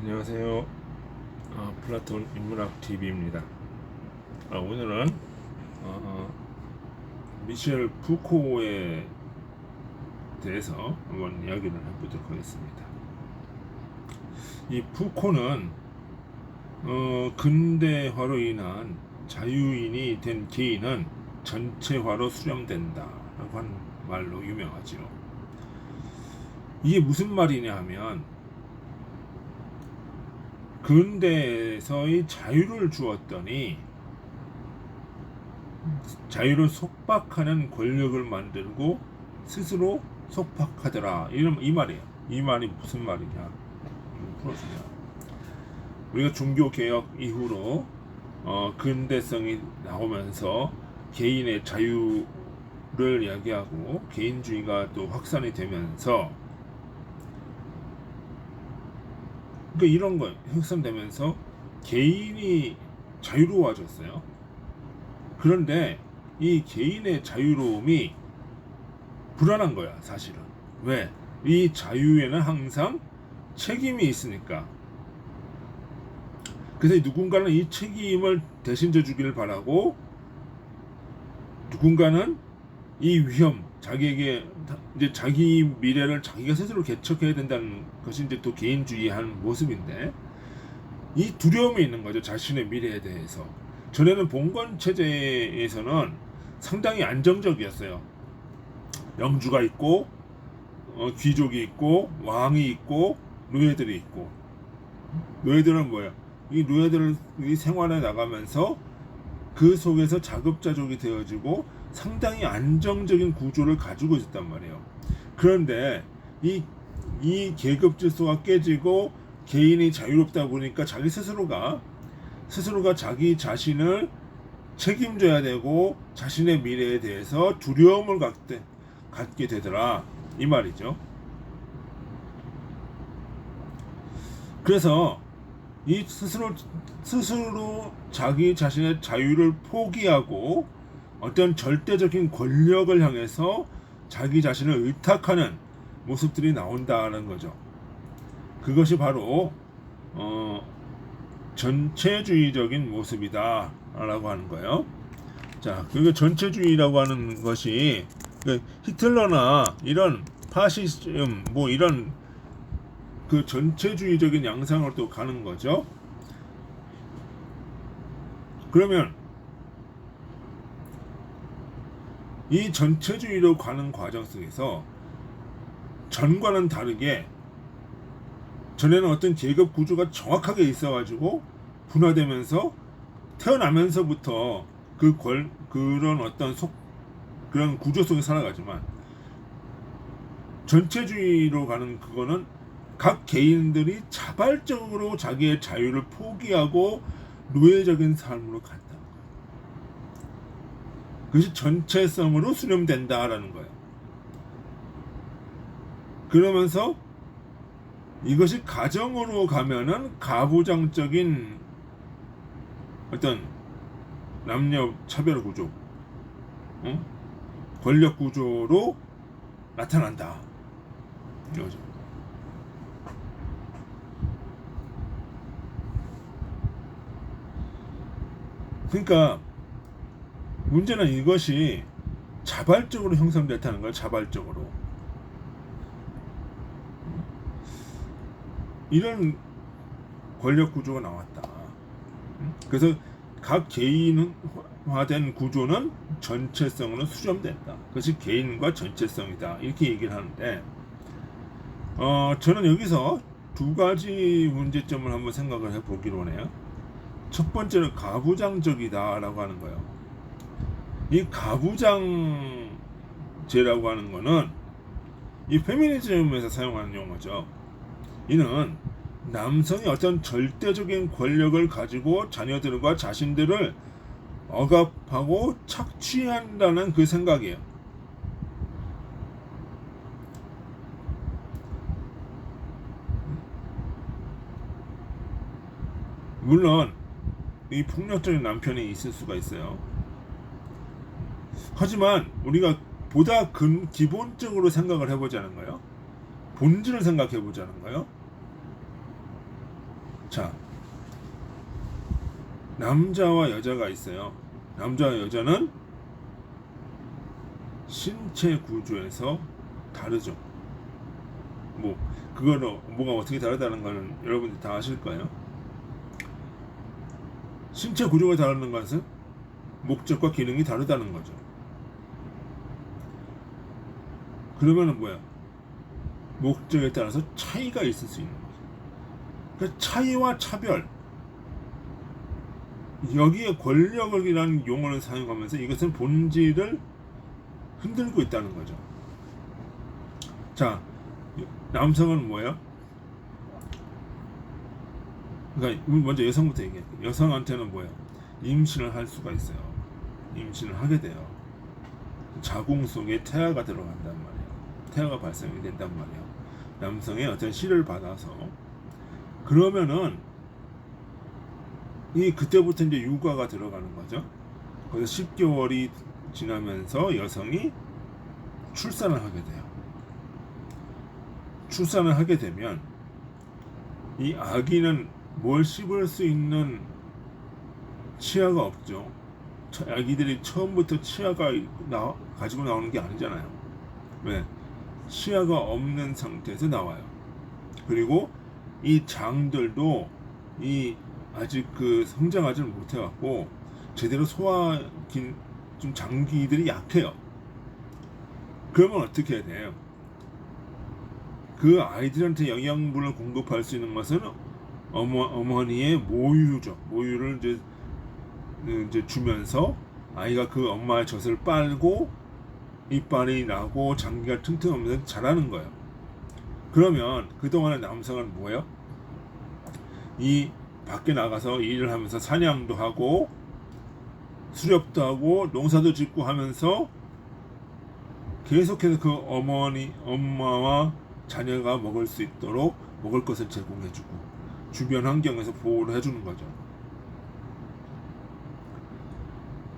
안녕하세요. 아, 플라톤 인문학 TV입니다. 아, 오늘은 어, 미셸 푸코에 대해서 한번 이야기를 해보도록 하겠습니다. 이 푸코는 어, 근대화로 인한 자유인이 된 개인은 전체화로 수렴된다라고 하는 말로 유명하죠. 이게 무슨 말이냐 하면 근대에서의 자유를 주었더니 자유를 속박하는 권력을 만들고 스스로 속박하더라 이런 이 말이에요. 이 말이 무슨 말이냐? 좀 풀어주세요. 우리가 종교 개혁 이후로 어, 근대성이 나오면서 개인의 자유를 이야기하고 개인주의가 또 확산이 되면서 그러니까 이런 거 확산되면서 개인이 자유로워졌어요. 그런데 이 개인의 자유로움이 불안한 거야, 사실은. 왜? 이 자유에는 항상 책임이 있으니까. 그래서 누군가는 이 책임을 대신 져 주기를 바라고 누군가는 이 위험, 자기에게 이제 자기 미래를 자기가 스스로 개척해야 된다는 것이 이제 또 개인주의한 모습인데 이 두려움이 있는 거죠 자신의 미래에 대해서. 전에는 봉건 체제에서는 상당히 안정적이었어요. 영주가 있고 어, 귀족이 있고 왕이 있고 노예들이 있고. 노예들은 뭐야 이 노예들이 생활에 나가면서 그 속에서 자급자족이 되어지고 상당히 안정적인 구조를 가지고 있었단 말이에요. 그런데 이, 이 계급 질서가 깨지고 개인이 자유롭다 보니까 자기 스스로가 스스로가 자기 자신을 책임져야 되고 자신의 미래에 대해서 두려움을 갖게, 갖게 되더라 이 말이죠. 그래서 이 스스로 스스로 자기 자신의 자유를 포기하고 어떤 절대적인 권력을 향해서 자기 자신을 의탁하는 모습들이 나온다는 거죠. 그것이 바로 어, 전체주의적인 모습이다라고 하는 거예요. 자, 그게 전체주의라고 하는 것이 그 히틀러나 이런 파시즘 뭐 이런 그 전체주의적인 양상으로 또 가는 거죠. 그러면 이 전체주의로 가는 과정 속에서 전과는 다르게 전에는 어떤 계급 구조가 정확하게 있어가지고 분화되면서 태어나면서부터 그 권, 그런 어떤 속 그런 구조 속에 살아가지만 전체주의로 가는 그거는 각 개인들이 자발적으로 자기의 자유를 포기하고 노예적인 삶으로 간다. 그것이 전체성으로 수렴된다라는 거예요. 그러면서 이것이 가정으로 가면은 가부장적인 어떤 남녀 차별 구조, 어? 권력 구조로 나타난다. 이거죠. 그러니까 문제는 이것이 자발적으로 형성됐다는 거예요. 자발적으로. 이런 권력 구조가 나왔다. 그래서 각 개인화된 구조는 전체성으로 수렴된다. 그것이 개인과 전체성이다. 이렇게 얘기를 하는데, 어, 저는 여기서 두 가지 문제점을 한번 생각을 해보기로 하네요. 첫 번째는 가부장적이다라고 하는 거예요. 이 가부장제라고 하는 거는 이 페미니즘에서 사용하는 용어죠. 이는 남성이 어떤 절대적인 권력을 가지고 자녀들과 자신들을 억압하고 착취한다는 그 생각이에요. 물론 이 폭력적인 남편이 있을 수가 있어요. 하지만 우리가 보다 근 기본적으로 생각을 해보자는 거예요. 본질을 생각해 보자는 거예요. 자, 남자와 여자가 있어요. 남자와 여자는 신체 구조에서 다르죠. 뭐 그거는 뭐가 어떻게 다르다는 거는 여러분들 다 아실 거예요. 신체 구조가 다르는 것은 목적과 기능이 다르다는 거죠. 그러면은 뭐야? 목적에 따라서 차이가 있을 수 있는 거죠. 그 차이와 차별 여기에 권력이라는 용어를 사용하면서 이것은 본질을 흔들고 있다는 거죠. 자, 남성은 뭐예요? 그러니까 먼저 여성부터 얘기할게요. 여성한테는 뭐예요? 임신을 할 수가 있어요. 임신을 하게 돼요. 자궁 속에 태아가 들어간단 말이에요. 태아가 발생이 된단 말이에요. 남성의 어떤 씨를 받아서 그러면은 이 그때부터 이제 육아가 들어가는 거죠. 그래서 10개월이 지나면서 여성이 출산을 하게 돼요. 출산을 하게 되면 이 아기는 뭘 씹을 수 있는 치아가 없죠. 처- 아기들이 처음부터 치아가 나, 가지고 나오는 게 아니잖아요. 왜? 치아가 없는 상태에서 나와요. 그리고 이 장들도 이 아직 그 성장하지 못해갖고 제대로 소화 긴, 좀 장기들이 약해요. 그러면 어떻게 해야 돼요? 그 아이들한테 영양분을 공급할 수 있는 것은 어머, 어머니의 모유죠. 모유를 이제, 이제 주면서 아이가 그 엄마의 젖을 빨고 이빨이 나고 장기가 튼튼하면서 자라는 거예요. 그러면 그동안의 남성은 뭐예요? 이 밖에 나가서 일을 하면서 사냥도 하고 수렵도 하고 농사도 짓고 하면서 계속해서 그 어머니 엄마와 자녀가 먹을 수 있도록 먹을 것을 제공해주고 주변 환경에서 보호를 해주는 거죠.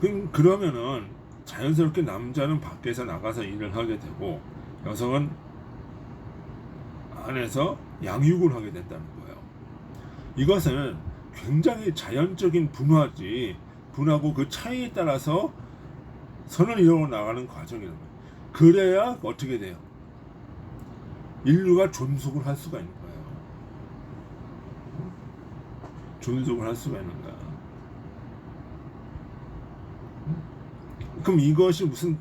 그럼 그러면은 자연스럽게 남자는 밖에서 나가서 일을 하게 되고 여성은 안에서 양육을 하게 된다는 거예요. 이것은 굉장히 자연적인 분화지 분하고 그 차이에 따라서 선을 이루어 나가는 과정이라는 거예요. 그래야 어떻게 돼요? 인류가 존속을 할 수가 있는 거예요. 존속을 할 수가 있는 거야. 그럼 이것이 무슨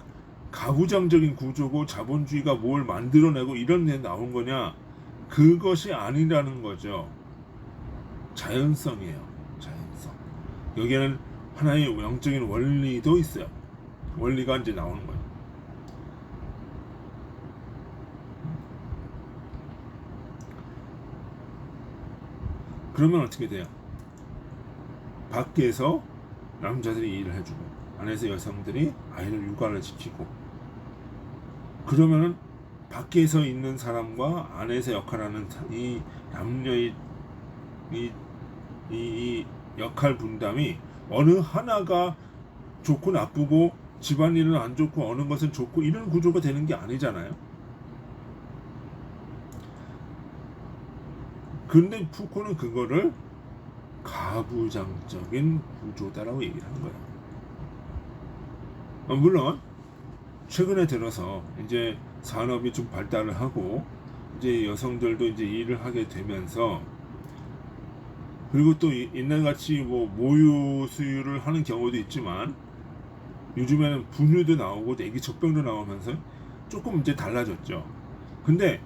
가부장적인 구조고 자본주의가 뭘 만들어내고 이런 데 나온 거냐? 그것이 아니라는 거죠. 자연성이에요. 자연성. 여기에는 하나의 영적인 원리도 있어요. 원리가 이제 나오는 거예요. 그러면 어떻게 돼요? 밖에서 남자들이 일을 해주고 안에서 여성들이 아이를 육아를 지키고 그러면은 밖에서 있는 사람과 안에서 역할하는 사- 이 남녀의 이, 이, 이 역할 분담이 어느 하나가 좋고 나쁘고 집안일은 안 좋고 어느 것은 좋고 이런 구조가 되는 게 아니잖아요. 근데 푸코는 그거를 가부장적인 구조다라고 얘기를 하는 거예요. 어, 물론 최근에 들어서 이제 산업이 좀 발달을 하고 이제 여성들도 이제 일을 하게 되면서 그리고 또 이- 옛날같이 뭐 모유 수유를 하는 경우도 있지만 요즘에는 분유도 나오고 애기 젖병도 나오면서 조금 이제 달라졌죠. 근데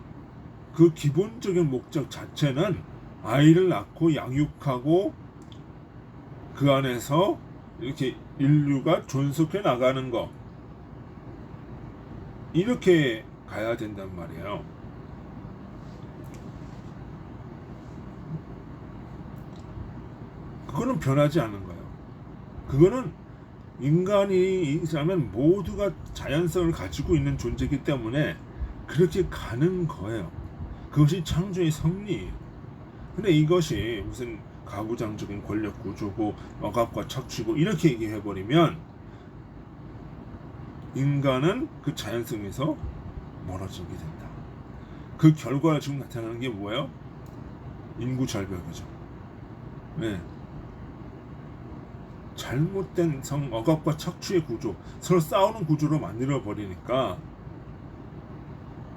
그 기본적인 목적 자체는 아이를 낳고 양육하고 그 안에서 이렇게 인류가 존속해 나가는 거 이렇게 가야 된단 말이에요. 그거는 변하지 않는 거예요. 그거는 인간이 있으면 모두가 자연성을 가지고 있는 존재이기 때문에 그렇게 가는 거예요. 그것이 창조의 성리예요. 근데 이것이 무슨 가부장적인 권력 구조고 억압과 착취고 이렇게 얘기해 버리면 인간은 그 자연성에서 멀어지게 된다. 그 결과가 지금 나타나는 게 뭐예요? 인구 절벽이죠. 네. 잘못된 성 억압과 척추의 구조, 서로 싸우는 구조로 만들어 버리니까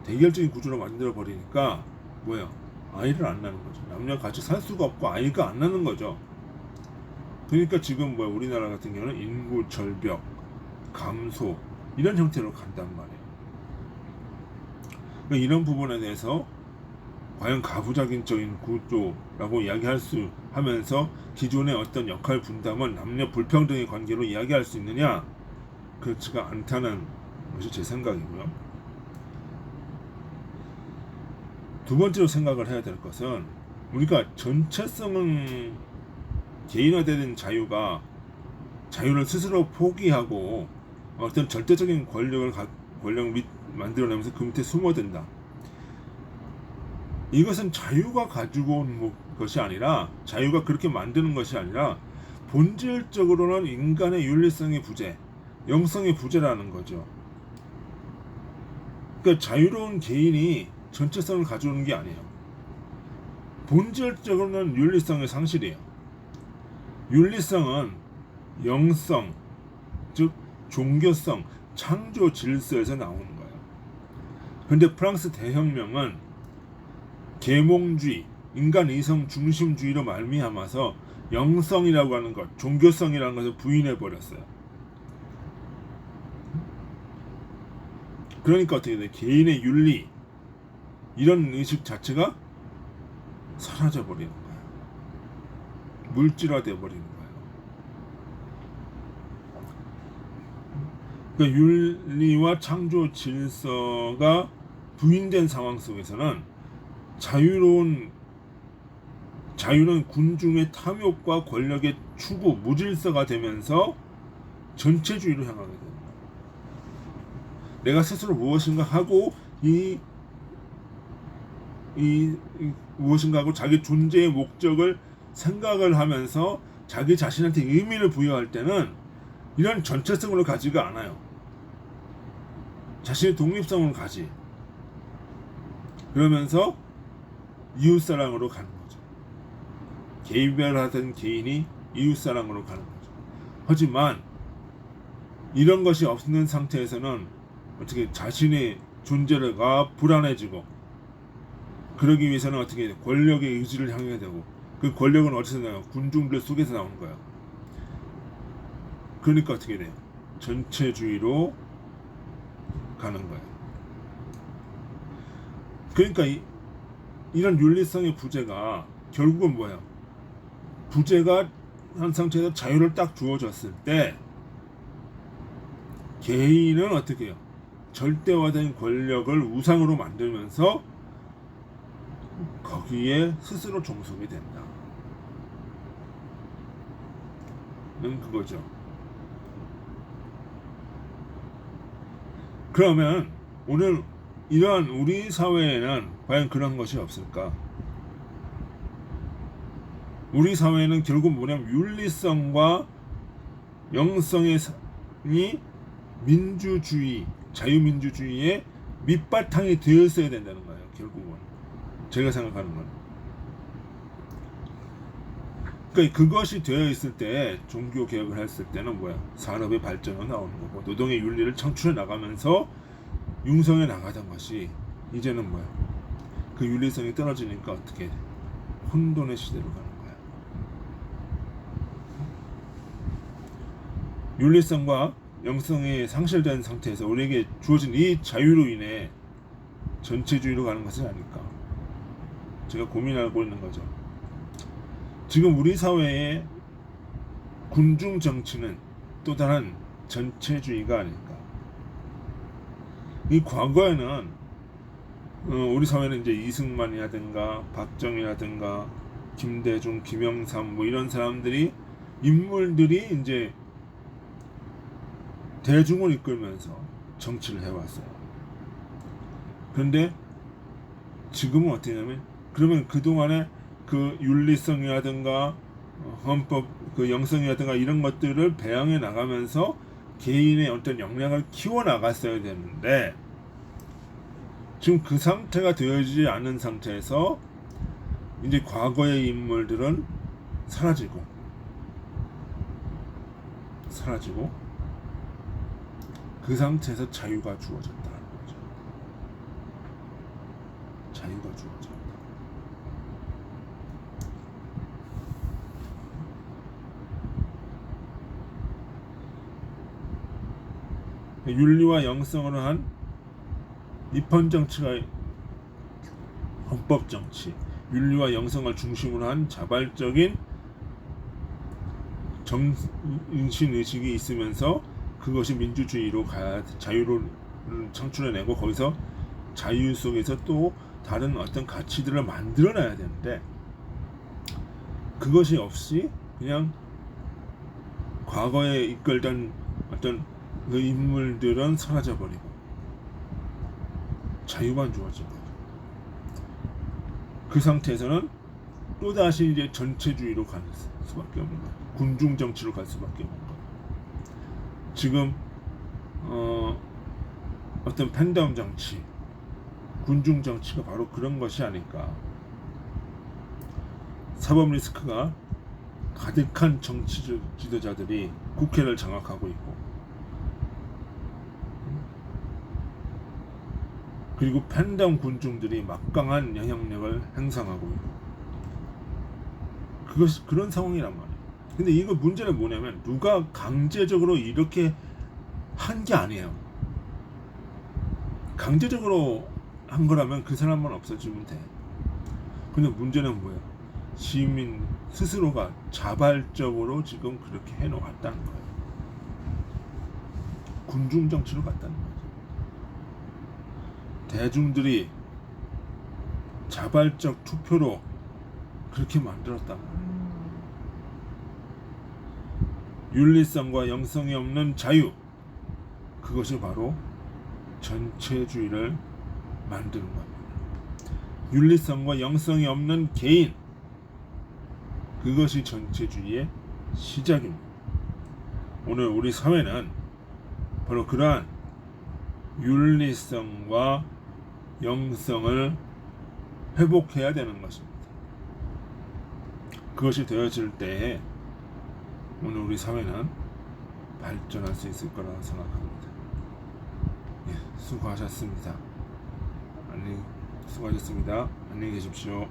대결적인 구조로 만들어 버리니까 뭐야? 아이를 안 낳는 거죠. 남녀 같이 살 수가 없고 아이가 안 낳는 거죠. 그러니까 지금 뭐야 우리나라 같은 경우는 인구 절벽, 감소 이런 형태로 간단 말이에요. 그러니까 이런 부분에 대해서 과연 가부장적인 구조라고 이야기할 수 하면서 기존의 어떤 역할 분담을 남녀 불평등의 관계로 이야기할 수 있느냐 그렇지가 않다는 것이 제 생각이고요. 두 번째로 생각을 해야 될 것은 우리가 전체성은 개인화되는 자유가 자유를 스스로 포기하고 어떤 절대적인 권력을 가, 권력을 밑, 만들어내면서 그 밑에 숨어든다. 이것은 자유가 가지고 온 뭐- 것이 아니라 자유가 그렇게 만드는 것이 아니라 본질적으로는 인간의 윤리성의 부재, 영성의 부재라는 거죠. 그러니까 자유로운 개인이 전체성을 가져오는 게 아니에요. 본질적으로는 윤리성의 상실이에요. 윤리성은 영성, 즉 종교성, 창조 질서에서 나오는 거예요. 근데 프랑스 대혁명은 계몽주의, 인간 이성 중심주의로 말미암아서 영성이라고 하는 것, 종교성이라는 것을 부인해 버렸어요. 그러니까 어떻게 돼? 개인의 윤리 이런 의식 자체가 사라져 버리는 거예요. 물질화돼 버리는 거예요. 그 윤리와 창조 질서가 부인된 상황 속에서는 자유로운 자유는 군중의 탐욕과 권력의 추구, 무질서가 되면서 전체주의로 향하게 됩니다. 내가 스스로 무엇인가 하고 이, 이, 이 무엇인가 하고 자기 존재의 목적을 생각을 하면서 자기 자신한테 의미를 부여할 때는 이런 전체성으로 가지가 않아요. 자신의 독립성을 가지. 그러면서 이웃사랑으로 가는 거죠. 개인별하던 개인이 이웃사랑으로 가는 거죠. 하지만 이런 것이 없는 상태에서는 어떻게 자신의 존재가 불안해지고 그러기 위해서는 어떻게 권력의 의지를 향해야 되고 그 권력은 어디서 나요? 군중들 속에서 나오는 거예요. 그러니까 어떻게 돼요? 전체주의로 가는 거예요. 그러니까 이, 이런 윤리성의 부재가 결국은 뭐야? 부재가 한 상태에서 자유를 딱 주어졌을 때 개인은 어떻게 해요? 절대화된 권력을 우상으로 만들면서 거기에 스스로 종속이 된다. 는 그거죠. 그러면 오늘 이러한 우리 사회에는 과연 그런 것이 없을까? 우리 사회는 결국 뭐냐면 윤리성과 영성의 이 민주주의, 자유민주주의의 밑바탕이 되었어야 된다는 거예요. 결국은 제가 생각하는 건. 그러니까 그것이 되어 있을 때 종교 개혁을 했을 때는 뭐야? 산업의 발전은 나오는 거고 노동의 윤리를 창출해 나가면서 융성해 나가던 것이 이제는 뭐야? 그 윤리성이 떨어지니까 어떻게 혼돈의 시대로 가는 거야. 윤리성과 영성이 상실된 상태에서 우리에게 주어진 이 자유로 인해 전체주의로 가는 것은 아닐까. 제가 고민하고 있는 거죠. 지금 우리 사회의 군중 정치는 또 다른 전체주의가 아닐까. 이 과거에는 어, 우리 사회는 이제 이승만이라든가 박정희라든가 김대중, 김영삼 뭐 이런 사람들이 인물들이 이제 대중을 이끌면서 정치를 해왔어요. 그런데 지금은 어떻게 냐면 그러면 그 동안에 그 윤리성이라든가 어, 헌법 그 영성이라든가 이런 것들을 배양해 나가면서 개인의 어떤 역량을 키워 나갔어야 되는데 지금 그 상태가 되어지지 않은 상태에서 이제 과거의 인물들은 사라지고 사라지고 그 상태에서 자유가 주어졌다는 거죠. 자유가 주어졌다. 윤리와 영성으로 한 입헌 정치가 헌법 정치, 윤리와 영성을 중심으로 한 자발적인 정신 의식이 있으면서 그것이 민주주의로 가야 자유를 창출해내고 거기서 자유 속에서 또 다른 어떤 가치들을 만들어내야 되는데 그것이 없이 그냥 과거에 이끌던 어떤 그 인물들은 사라져 버리고 자유만 주어진 거죠. 그 상태에서는 또 다시 이제 전체주의로 가는 수밖에 없는 거예요. 군중 정치로 갈 수밖에 없는 거예요. 지금 어, 어떤 팬덤 정치, 군중 정치가 바로 그런 것이 아닐까. 사법 리스크가 가득한 정치 지- 지도자들이 국회를 장악하고 있고, 그리고 팬덤 군중들이 막강한 영향력을 행사하고 있고, 그것이 그런 상황이란 말이에요. 근데 이거 문제는 뭐냐면 누가 강제적으로 이렇게 한 게 아니에요. 강제적으로 한 거라면 그 사람만 없어지면 돼. 근데 문제는 뭐예요? 시민 스스로가 자발적으로 지금 그렇게 해놓았다는 거예요. 군중 정치로 갔다는 거죠. 대중들이 자발적 투표로 그렇게 만들었다는 거예요. 윤리성과 영성이 없는 자유 그것이 바로 전체주의를 만드는 겁니다. 윤리성과 영성이 없는 개인 그것이 전체주의의 시작입니다. 오늘 우리 사회는 바로 그러한 윤리성과 영성을 회복해야 되는 것입니다. 그것이 되어질 때에 오늘 우리 사회는 발전할 수 있을 거라 생각합니다. 예, 수고하셨습니다. 안녕, 수고하셨습니다. 안녕히 계십시오.